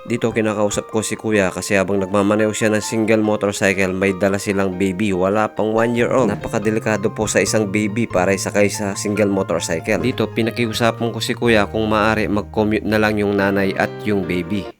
Dito kinakausap ko si kuya kasi habang nagmamaneho siya ng single motorcycle may dala silang baby wala pang 1 year old. Napakadelikado po sa isang baby para isakay sa single motorcycle. Dito pinakiusapan ko si kuya kung maaari mag-commute na lang yung nanay at yung baby.